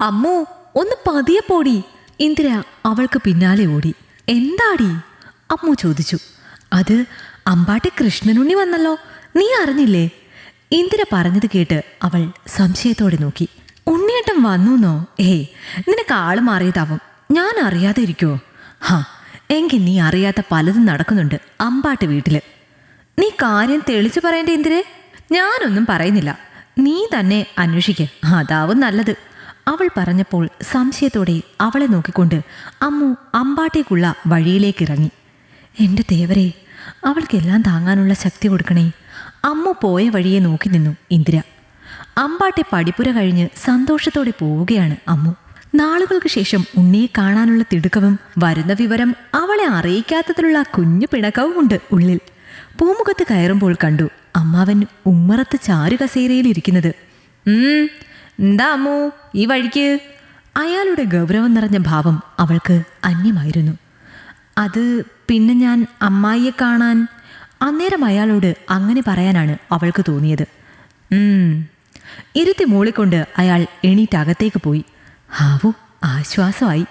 അമ്മു ഒന്ന് പതിയെ പോടി. ഇന്ദിര അവൾക്ക് പിന്നാലെ ഓടി. എന്താടി? അമ്മു ചോദിച്ചു. അത് അമ്പാട്ടി കൃഷ്ണനുണ്ണി വന്നല്ലോ. നീ അറിഞ്ഞില്ലേ? ഇന്ദിര പറഞ്ഞത് കേട്ട് അവൾ സംശയത്തോടെ നോക്കി. ഉണ്ണിയേട്ടൻ വന്നുന്നോ? ഏയ് നിനക്ക് ആൾ മാറിയതാവും. ഞാൻ അറിയാതെ ഇരിക്കുവോ? ഹാ എങ്കിൽ നീ അറിയാത്ത പലതും നടക്കുന്നുണ്ട് അമ്പാട്ട് വീട്ടിൽ. നീ കാര്യം തെളിച്ചു പറയേണ്ട ഇന്ദിരേ? ഞാനൊന്നും പറയുന്നില്ല. നീ തന്നെ അന്വേഷിക്ക്. അതാവും നല്ലത്. അവൾ പറഞ്ഞപ്പോൾ സംശയത്തോടെ അവളെ നോക്കിക്കൊണ്ട് അമ്മു അമ്പാട്ടേക്കുള്ള വഴിയിലേക്ക് ഇറങ്ങി എന്റെ ദേവരെ അവൾക്കെല്ലാം താങ്ങാനുള്ള ശക്തി കൊടുക്കണേ. അമ്മു പോയ വഴിയെ നോക്കി നിന്നു ഇന്ദിര. അമ്പാട്ടെ പടിപ്പുര കഴിഞ്ഞ് സന്തോഷത്തോടെ പോവുകയാണ് അമ്മു. നാളുകൾക്ക് ശേഷം ഉണ്ണിയെ കാണാനുള്ള തിടുക്കവും വരുന്ന വിവരം അവളെ അറിയിക്കാത്തതിലുള്ള കുഞ്ഞു പിണക്കവുമുണ്ട് ഉള്ളിൽ. പൂമുഖത്ത് കയറുമ്പോൾ കണ്ടു അമ്മാവൻ ഉമ്മറത്ത് ചാരുകസേരയിൽ ഇരിക്കുന്നത്. എന്താ അമ്മു ഈ വഴിക്ക്? അയാളുടെ ഗൗരവം നിറഞ്ഞ ഭാവം അവൾക്ക് അന്യമായിരുന്നു. അത് പിന്നെ ഞാൻ അമ്മായിയെ കാണാൻ അന്നേരം അയാളോട് അങ്ങനെ പറയാനാണ് അവൾക്ക് തോന്നിയത്. ഇരുത്തി മൂളിക്കൊണ്ട് അയാൾ എണീറ്റകത്തേക്ക് പോയി. ഹാവു ആശ്വാസമായി.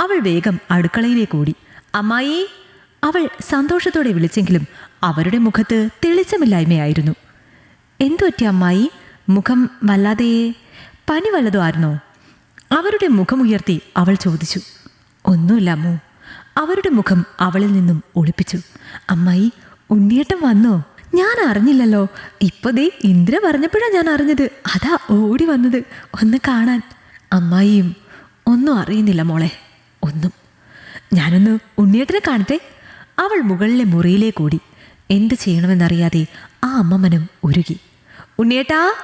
അവൾ വേഗം അടുക്കളയിലേക്ക് ഓടി. അമ്മായി അവൾ സന്തോഷത്തോടെ വിളിച്ചെങ്കിലും അവരുടെ മുഖത്ത് തെളിച്ചമില്ലായ്മയായിരുന്നു. എന്തുപറ്റി അമ്മായി? മുഖം വല്ലാതെ പനി വല്ലതും ആയിരുന്നോ? അവരുടെ മുഖമുയർത്തി അവൾ ചോദിച്ചു. ഒന്നുമില്ല അമ്മു. അവരുടെ മുഖം അവളിൽ നിന്നും ഒളിപ്പിച്ചു. അമ്മായി ഉണ്ണിയേട്ടൻ വന്നോ? ഞാൻ അറിഞ്ഞില്ലല്ലോ. ഇപ്പൊ ദേ ഇന്ദ്ര പറഞ്ഞപ്പോഴാണ് ഞാൻ അറിഞ്ഞത്. അതാ ഓടി വന്നത്. ഒന്ന് കാണാൻ. അമ്മായിയും ഒന്നും അറിയുന്നില്ല മോളെ. ഒന്നും. ഞാനൊന്ന് ഉണ്ണിയേട്ടനെ കാണട്ടെ. അവൾ മുകളിലെ മുറിയിലേക്ക് ഓടി. എന്ത് ചെയ്യണമെന്നറിയാതെ ആ അമ്മമ്മനും ഉരുകി. ഉണ്ണിയേട്ടാ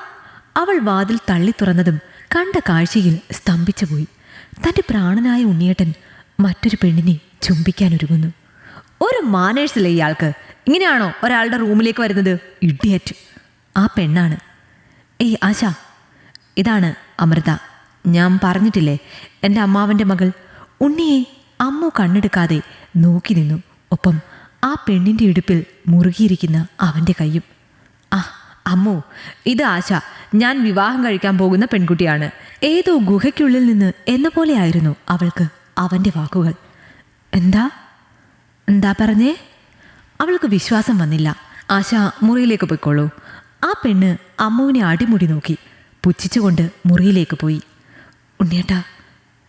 അവൾ വാതിൽ തള്ളി തുറന്നതും കണ്ട കാഴ്ചയിൽ സ്തംഭിച്ചുപോയി തന്റെ പ്രാണനായ ഉണ്ണിയേട്ടൻ മറ്റൊരു പെണ്ണിനെ ചുംബിക്കാൻ ഒരുങ്ങുന്നു. ഒരു മാനേഴ്സില്ല ഇയാൾക്ക്? ഇങ്ങനെയാണോ ഒരാളുടെ റൂമിലേക്ക് വരുന്നത്? ഇഡിയറ്റ് ആ പെണ്ണാണ്. ഏയ് ആശ. ഇതാണ് അമൃത. ഞാൻ പറഞ്ഞിട്ടില്ലേ എന്റെ അമ്മാവന്റെ മകൾ. ഉണ്ണിയെ അമ്മു കണ്ണെടുക്കാതെ നോക്കി നിന്നു. ഒപ്പം ആ പെണ്ണിന്റെ ഇടുപ്പിൽ മുറുകിയിരിക്കുന്ന അവന്റെ കൈയും ആ അമ്മു ഇത് ആശ. ഞാൻ വിവാഹം കഴിക്കാൻ പോകുന്ന പെൺകുട്ടിയാണ്. ഏതോ ഗുഹയ്ക്കുള്ളിൽ നിന്ന് എന്ന പോലെയായിരുന്നു അവൾക്ക് അവന്റെ വാക്കുകൾ. എന്താ? എന്താ പറഞ്ഞേ? അവൾക്ക് വിശ്വാസം വന്നില്ല. ആശ മുറിയിലേക്ക് പോയിക്കോളൂ. ആ പെണ്ണ് അമ്മുവിനെ അടിമുടി നോക്കി പുച്ഛിച്ചുകൊണ്ട് മുറിയിലേക്ക് പോയി. ഉണ്ണിയേട്ടാ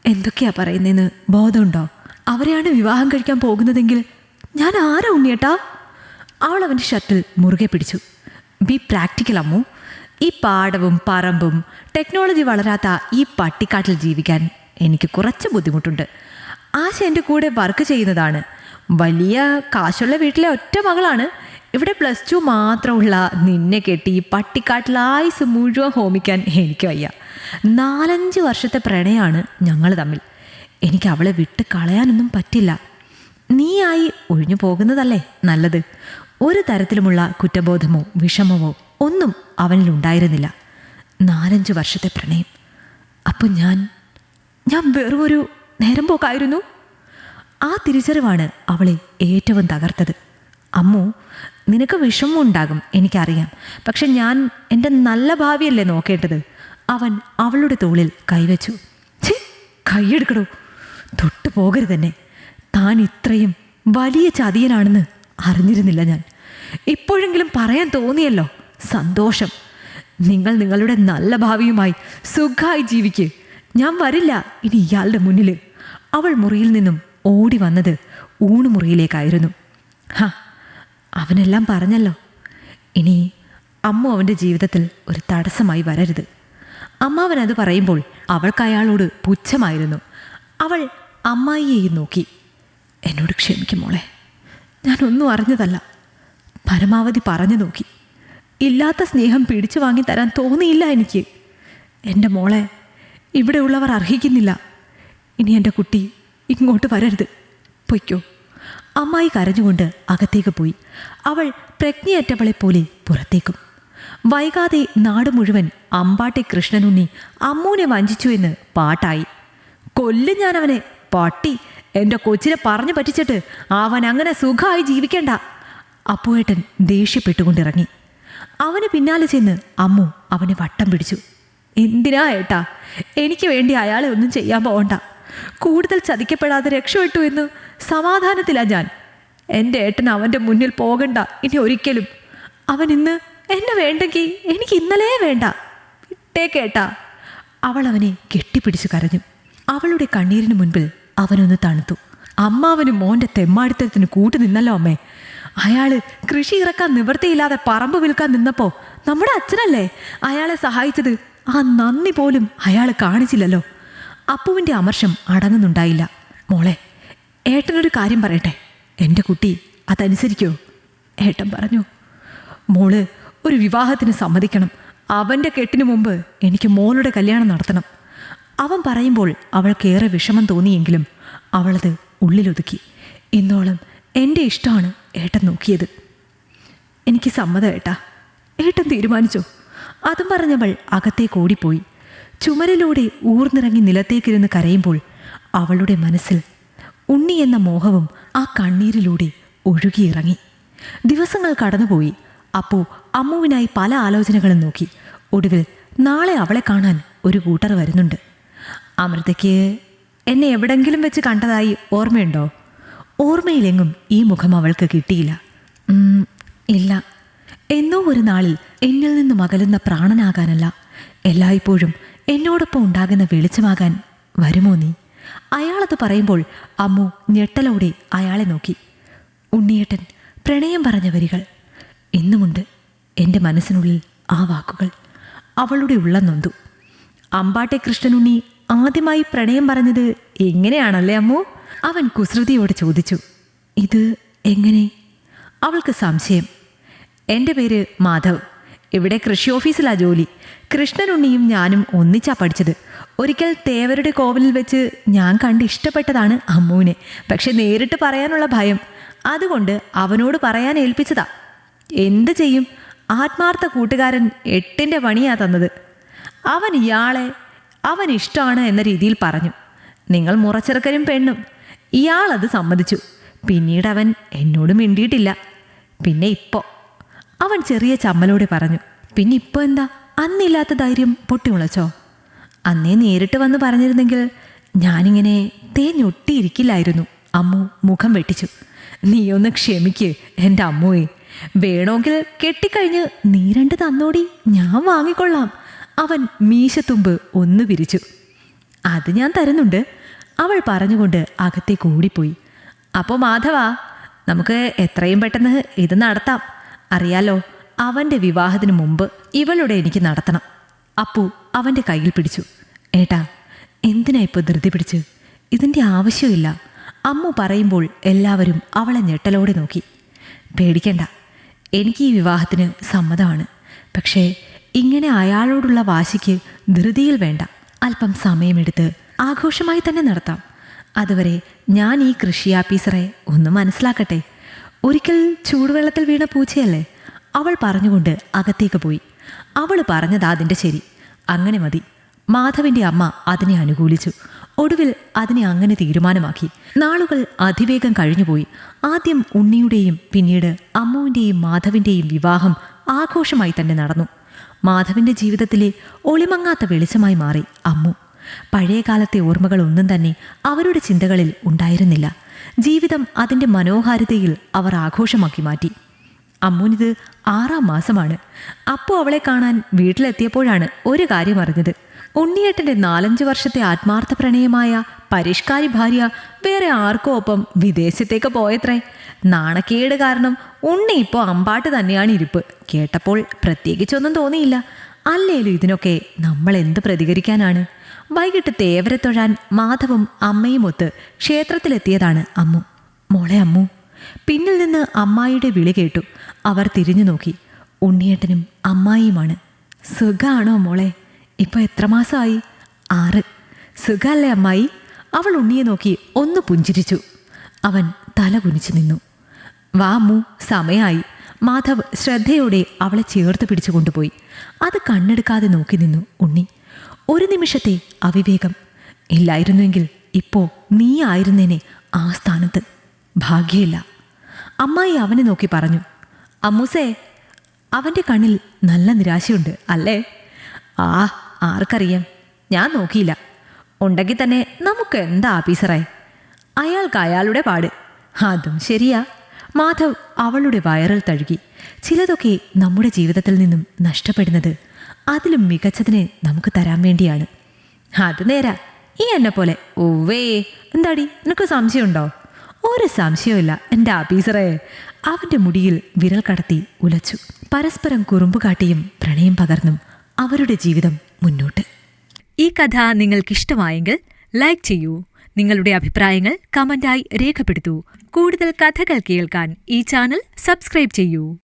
എന്തൊക്കെയാ പറയുന്നതെന്ന് ബോധമുണ്ടോ? അവരെയാണ് വിവാഹം കഴിക്കാൻ പോകുന്നതെങ്കിൽ ഞാൻ ആരാ ഉണ്ണിയേട്ടാ? അവൾ അവന്റെ ഷർട്ടിൽ മുറുകെ പിടിച്ചു. Be practical Ammu. ഈ പാടവും പറമ്പും ടെക്നോളജി വളരാത്ത ഈ പട്ടിക്കാട്ടിൽ ജീവിക്കാൻ എനിക്ക് കുറച്ച് ബുദ്ധിമുട്ടുണ്ട്. ആശ എന്റെ കൂടെ വർക്ക് ചെയ്യുന്നതാണ്. വലിയ കാശുള്ള വീട്ടിലെ ഒറ്റ മകളാണ്. ഇവിടെ പ്ലസ് ടു മാത്രമുള്ള നിന്നെ കെട്ടി പട്ടിക്കാട്ടിൽ ആയുസ് മുഴുവൻ ഹോമിക്കാൻ എനിക്ക് വയ്യ. നാലഞ്ച് വർഷത്തെ പ്രണയമാണ് ഞങ്ങൾ തമ്മിൽ. എനിക്ക് അവളെ വിട്ട് കളയാനൊന്നും പറ്റില്ല. നീയായി ഒഴിഞ്ഞു പോകുന്നതല്ലേ നല്ലത്. ഒരു തരത്തിലുമുള്ള കുറ്റബോധമോ വിഷമമോ ഒന്നും അവനിൽ ഉണ്ടായിരുന്നില്ല. നാലഞ്ച് വർഷത്തെ പ്രണയം. അപ്പം ഞാൻ ഞാൻ വെറും ഒരു നേരം പോക്കായിരുന്നു ആ തിരിച്ചറിവാണ് അവളെ ഏറ്റവും തകർത്തത്. അമ്മു നിനക്ക് വിഷമം ഉണ്ടാകും എനിക്കറിയാം. പക്ഷെ ഞാൻ എന്റെ നല്ല ഭാവിയല്ലേ നോക്കേണ്ടത്? അവൻ അവളുടെ തോളിൽ കൈവച്ചു. ഛേ കൈയെടുക്കടോ. തൊട്ടു പോകരുതെന്നെ താൻ ഇത്രയും വലിയ ചതിയനാണെന്ന് അറിഞ്ഞിരുന്നില്ല ഞാൻ. ഇപ്പോഴെങ്കിലും പറയാൻ തോന്നിയല്ലോ. സന്തോഷം. നിങ്ങൾ നിങ്ങളുടെ നല്ല ഭാവിയുമായി സുഖമായി ജീവിക്ക്. ഞാൻ വരില്ല ഇനി ഇയാളുടെ മുന്നിൽ അവൾ മുറിയിൽ നിന്നും ഓടി വന്നത് ഊണുമുറിയിലേക്കായിരുന്നു. ഹാ അവനെല്ലാം പറഞ്ഞല്ലോ. ഇനി അമ്മ അവന്റെ ജീവിതത്തിൽ ഒരു തടസ്സമായി വരരുത്. അമ്മാവൻ അത് പറയുമ്പോൾ അവൾക്ക് അയാളോട് പുച്ഛമായിരുന്നു. അവൾ അമ്മായിയെയും നോക്കി. എന്നോട് ക്ഷമിക്കും മോളെ. ഞാനൊന്നും അറിഞ്ഞതല്ല. പരമാവധി പറഞ്ഞു നോക്കി. ഇല്ലാത്ത സ്നേഹം പിടിച്ചു വാങ്ങി തരാൻ തോന്നിയില്ല എനിക്ക്. എന്റെ മോളെ ഇവിടെയുള്ളവർ അർഹിക്കുന്നില്ല. ഇനി എന്റെ കുട്ടി ഇങ്ങോട്ട് വരരുത്. പൊയ്ക്കോ. അമ്മായി കരഞ്ഞുകൊണ്ട് അകത്തേക്ക് പോയി. അവൾ പ്രജ്ഞയറ്റവളെ പോലെ പുറത്തേക്കും. വൈകാതെ നാട് മുഴുവൻ അമ്പാട്ടെ കൃഷ്ണനുണ്ണി അമ്മൂനെ വഞ്ചിച്ചു എന്ന് പാട്ടായി. കൊല്ലും ഞാനവനെ പട്ടി. എന്റെ കൊച്ചിനെ പറഞ്ഞു പറ്റിച്ചിട്ട് അവൻ അങ്ങനെ സുഖമായി ജീവിക്കണ്ട. അപ്പുവേട്ടൻ ദേഷ്യപ്പെട്ടുകൊണ്ടിറങ്ങി. അവന് പിന്നാലെ ചെന്ന് അമ്മു അവനെ വട്ടം പിടിച്ചു. എന്തിനാ ഏട്ടാ? എനിക്ക് വേണ്ടി അയാളെ ഒന്നും ചെയ്യാൻ പോകണ്ട കൂടുതൽ ചതിക്കപ്പെടാതെ രക്ഷപ്പെട്ടു എന്ന് സമാധാനത്തിലാ ഞാൻ. എന്റെ ഏട്ടൻ അവന്റെ മുന്നിൽ പോകണ്ട ഇനി ഒരിക്കലും. അവൻ ഇന്ന് എന്നെ വേണ്ടെങ്കിൽ എനിക്ക് ഇന്നലെ വേണ്ട. വിട്ടേക്കേട്ടാ അവൾ അവനെ കെട്ടിപ്പിടിച്ചു കരഞ്ഞു. അവളുടെ കണ്ണീരിന് മുൻപിൽ അവനൊന്ന് തണുത്തു. അമ്മാവന് മോന്റെ തെമ്മാടിത്തരത്തിന് കൂട്ടു നിന്നല്ലോ അമ്മേ. അയാൾ കൃഷി ഇറക്കാൻ നിവൃത്തിയില്ലാതെ പറമ്പ് വിൽക്കാൻ നിന്നപ്പോൾ നമ്മുടെ അച്ഛനല്ലേ? അയാളെ സഹായിച്ചത് ആ നന്ദി പോലും അയാൾ കാണിച്ചില്ലല്ലോ. അപ്പുവിന്റെ അമർഷം അടങ്ങുന്നുണ്ടായില്ല. മോളെ ഏട്ടനൊരു കാര്യം പറയട്ടെ? എന്റെ കുട്ടി അതനുസരിക്കോ? ഏട്ടൻ പറഞ്ഞു മോൾ ഒരു വിവാഹത്തിന് സമ്മതിക്കണം. അവന്റെ കെട്ടിനു മുമ്പ് എനിക്ക് മോളുടെ കല്യാണം നടത്തണം. അവൻ പറയുമ്പോൾ അവൾക്കേറെ വിഷമം തോന്നിയെങ്കിലും അവളത് ഉള്ളിലൊതുക്കി. ഇന്നോളം എന്റെ ഇഷ്ടമാണ് ഏട്ടൻ നോക്കിയത്. എനിക്ക് സമ്മതം ഏട്ടാ. ഏട്ടൻ തീരുമാനിച്ചോ. അതും പറഞ്ഞവൾ അകത്തേക്ക് ഓടിപ്പോയി. ചുമരിലൂടെ ഊർന്നിറങ്ങി നിലത്തേക്കിരുന്ന് കരയുമ്പോൾ അവളുടെ മനസ്സിൽ ഉണ്ണി എന്ന മോഹവും ആ കണ്ണീരിലൂടെ ഒഴുകിയിറങ്ങി. ദിവസങ്ങൾ കടന്നുപോയി. അപ്പോ അമ്മുവിനായി പല ആലോചനകളും നോക്കി. ഒടുവിൽ നാളെ അവളെ കാണാൻ ഒരു കൂട്ടർ വരുന്നുണ്ട്. അമൃതയ്ക്ക് എന്നെ എവിടെങ്കിലും വെച്ച് കണ്ടതായി ഓർമ്മയുണ്ടോ? ഓർമ്മയിലെങ്ങും ഈ മുഖം അവൾക്ക് കിട്ടിയില്ല. ഇല്ല. എന്നോ ഒരു നാളിൽ എന്നിൽ നിന്നും അകലുന്ന പ്രാണനാകാനല്ല. എല്ലായ്പ്പോഴും എന്നോടൊപ്പം ഉണ്ടാകുന്ന വെളിച്ചമാകാൻ വരുമോ നീ? അയാളത് പറയുമ്പോൾ അമ്മു ഞെട്ടലോടെ അയാളെ നോക്കി. ഉണ്ണിയേട്ടൻ പ്രണയം പറഞ്ഞ വരികൾ. ഇന്നുമുണ്ട് എന്റെ മനസ്സിനുള്ളിൽ ആ വാക്കുകൾ. അവളുടെ ഉള്ള നൊന്തു. അമ്പാട്ടെ കൃഷ്ണനുണ്ണി ആദ്യമായി പ്രണയം പറഞ്ഞത് എങ്ങനെയാണല്ലേ അമ്മു? അവൻ കുസൃതിയോട് ചോദിച്ചു ഇത് എങ്ങനെ? അവൾക്ക് സംശയം എന്റെ പേര് മാധവ്. ഇവിടെ കൃഷി ഓഫീസിലാ ജോലി. കൃഷ്ണനുണ്ണിയും ഞാനും ഒന്നിച്ചാ പഠിച്ചത്. ഒരിക്കൽ തേവരുടെ കോവിലിൽ വെച്ച് ഞാൻ കണ്ട് ഇഷ്ടപ്പെട്ടതാണ് അമ്മുവിനെ. പക്ഷെ നേരിട്ട് പറയാനുള്ള ഭയം. അതുകൊണ്ട് അവനോട് പറയാൻ ഏൽപ്പിച്ചതാ. എന്ത് ചെയ്യും? ആത്മാർത്ഥ കൂട്ടുകാരൻ എട്ടിന്റെ പണിയാ തന്നത്. അവൻ ഇയാളെ അവൻ ഇഷ്ടമാണ് എന്ന രീതിയിൽ പറഞ്ഞു. നിങ്ങൾ മുറച്ചെറുക്കനും പെണ്ണും. ഇയാളത് സമ്മതിച്ചു. പിന്നീട് അവൻ എന്നോട് മിണ്ടിയിട്ടില്ല. പിന്നെ ഇപ്പോൾ അവൻ ചെറിയ ചമ്മലോടെ പറഞ്ഞു. പിന്നെ ഇപ്പോൾ എന്താ? അന്നില്ലാത്ത ധൈര്യം പൊട്ടിമുളച്ചോ? അന്നേ നേരിട്ട് വന്ന് പറഞ്ഞിരുന്നെങ്കിൽ ഞാനിങ്ങനെ തേഞ്ഞൊട്ടിയിരിക്കില്ലായിരുന്നു. അമ്മു മുഖം വെട്ടിച്ചു. നീ ഒന്ന് ക്ഷമിക്ക് എന്റെ അമ്മുവേ. വേണമെങ്കിൽ കെട്ടിക്കഴിഞ്ഞ് നീ രണ്ട് തന്നോടി ഞാൻ വാങ്ങിക്കൊള്ളാം. അവൻ മീശത്തുമ്പ് ഒന്ന് വിരിച്ചു. അത് ഞാൻ തരുന്നുണ്ട് അവൾ പറഞ്ഞുകൊണ്ട് അകത്തേക്ക് ഓടിപ്പോയി അപ്പോൾ മാധവ നമുക്ക് എത്രയും പെട്ടെന്ന് ഇത് നടത്താം. അറിയാലോ അവന്റെ വിവാഹത്തിന് മുമ്പ് ഇവളുടെ എനിക്ക് നടത്തണം. അപ്പു അവന്റെ കയ്യിൽ പിടിച്ചു. ഏട്ടാ എന്തിനാ ഇപ്പോൾ ധൃതി പിടിച്ച്? ഇതിന്റെ ആവശ്യമില്ല. അമ്മു പറയുമ്പോൾ എല്ലാവരും അവളെ ഞെട്ടലോടെ നോക്കി. പേടിക്കണ്ട എനിക്ക് ഈ വിവാഹത്തിന് സമ്മതമാണ്. പക്ഷേ ഇങ്ങനെ അയാളോടുള്ള വാശിക്ക് ധൃതിയിൽ വേണ്ട. അല്പം സമയമെടുത്ത് ആഘോഷമായി തന്നെ നടത്താം. അതുവരെ ഞാൻ ഈ കൃഷി ആഫീസറെ ഒന്ന് മനസ്സിലാക്കട്ടെ. ഒരിക്കൽ ചൂടുവെള്ളത്തിൽ വീണ പൂച്ചയല്ലേ? അവൾ പറഞ്ഞുകൊണ്ട് അകത്തേക്ക് പോയി. അവൾ പറഞ്ഞതാ അതിന്റെ ശരി. അങ്ങനെ മതി. മാധവിന്റെ അമ്മ അതിനെ അനുകൂലിച്ചു. ഒടുവിൽ അതിനെ അങ്ങനെ തീരുമാനമാക്കി. നാളുകൾ അതിവേഗം കഴിഞ്ഞുപോയി. ആദ്യം ഉണ്ണിയുടെയും പിന്നീട് അമ്മുവിന്റെയും മാധവിന്റെയും വിവാഹം ആഘോഷമായി തന്നെ നടന്നു. മാധവിന്റെ ജീവിതത്തിലെ ഒളിമങ്ങാത്ത വെളിച്ചമായി മാറി അമ്മു. പഴയകാലത്തെ ഓർമ്മകൾ ഒന്നും തന്നെ അവരുടെ ചിന്തകളിൽ ഉണ്ടായിരുന്നില്ല. ജീവിതം അതിന്റെ മനോഹാരിതയിൽ അവർ ആഘോഷമാക്കി മാറ്റി. അമ്മുനിത് ആറാം മാസമാണ്. അപ്പു അവളെ കാണാൻ വീട്ടിലെത്തിയപ്പോഴാണ് ഒരു കാര്യം അറിഞ്ഞത്. ഉണ്ണിയേട്ടന്റെ നാലഞ്ചു വർഷത്തെ ആത്മാർത്ഥ പ്രണയമായ പരിഷ്കാരി ഭാര്യ വേറെ ആർക്കോ ഒപ്പം വിദേശത്തേക്ക് പോയത്രേ. നാണക്കേട് കാരണം ഉണ്ണി ഇപ്പോൾ അമ്പാട്ട് തന്നെയാണ് ഇരിപ്പ്. കേട്ടപ്പോൾ പ്രത്യേകിച്ചൊന്നും തോന്നിയില്ല. അല്ലേലും ഇതിനൊക്കെ നമ്മൾ എന്ത് പ്രതികരിക്കാനാണ്? വൈകിട്ട് തേവരെ തൊഴാൻ മാധവും അമ്മയും ഒത്ത് ക്ഷേത്രത്തിലെത്തിയതാണ് അമ്മു. മോളെ അമ്മു. പിന്നിൽ നിന്ന് അമ്മായിയുടെ വിളി കേട്ടു. അവർ തിരിഞ്ഞു നോക്കി ഉണ്ണിയേട്ടനും അമ്മായിയുമാണ്. സുഖാണോ മോളെ? ഇപ്പൊ എത്ര മാസമായി ആറ്. സുഖല്ലേ അമ്മായി? അവൾ ഉണ്ണിയെ നോക്കി ഒന്ന് പുഞ്ചിരിച്ചു. അവൻ തല കുനിച്ചു നിന്നു. വാമു സമയായി. മാധവ് ശ്രദ്ധയോടെ അവളെ ചേർത്ത് പിടിച്ചു കൊണ്ടുപോയി. അത് കണ്ണെടുക്കാതെ നോക്കി നിന്നു ഉണ്ണി. ഒരു നിമിഷത്തെ അവിവേകം. ഇല്ലായിരുന്നുവെങ്കിൽ ഇപ്പോൾ നീ ആയിരുന്നേനെ ആ സ്ഥാനത്ത്. ഭാഗ്യമില്ല. അമ്മായി അവനെ നോക്കി പറഞ്ഞു. അമ്മൂസേ അവന്റെ കണ്ണിൽ നല്ല നിരാശയുണ്ട് അല്ലേ? ആ ആർക്കറിയാം? ഞാൻ നോക്കിയില്ല. ഉണ്ടെങ്കിൽ തന്നെ നമുക്ക് എന്താ ആഫീസറായി അയാൾക്ക് അയാളുടെ പാട്. അതും ശരിയാ. മാധവ് അവളുടെ വയറിൽ തഴുകി. ചിലതൊക്കെ നമ്മുടെ ജീവിതത്തിൽ നിന്നും നഷ്ടപ്പെടുന്നത് അതിലും മികച്ചതിനെ നമുക്ക് തരാൻ വേണ്ടിയാണ്. അത് നേരാ. ഈ എന്നെ പോലെ. ഓവേ എന്താടി? നിനക്ക് സംശയമുണ്ടോ? ഒരു സംശയമില്ല എന്റെ ആഫീസറെ. അവന്റെ മുടിയിൽ വിരൽ കടത്തി ഉലച്ചു. പരസ്പരം കുറുമ്പ് കാട്ടിയും പ്രണയം പകർന്നും അവരുടെ ജീവിതം മുന്നോട്ട്. ഈ കഥ നിങ്ങൾക്കിഷ്ടമായെങ്കിൽ ലൈക്ക് ചെയ്യൂ. നിങ്ങളുടെ അഭിപ്രായങ്ങൾ കമന്റായി രേഖപ്പെടുത്തൂ. കൂടുതൽ കഥകൾ കേൾക്കാൻ ഈ ചാനൽ സബ്സ്ക്രൈബ് ചെയ്യൂ.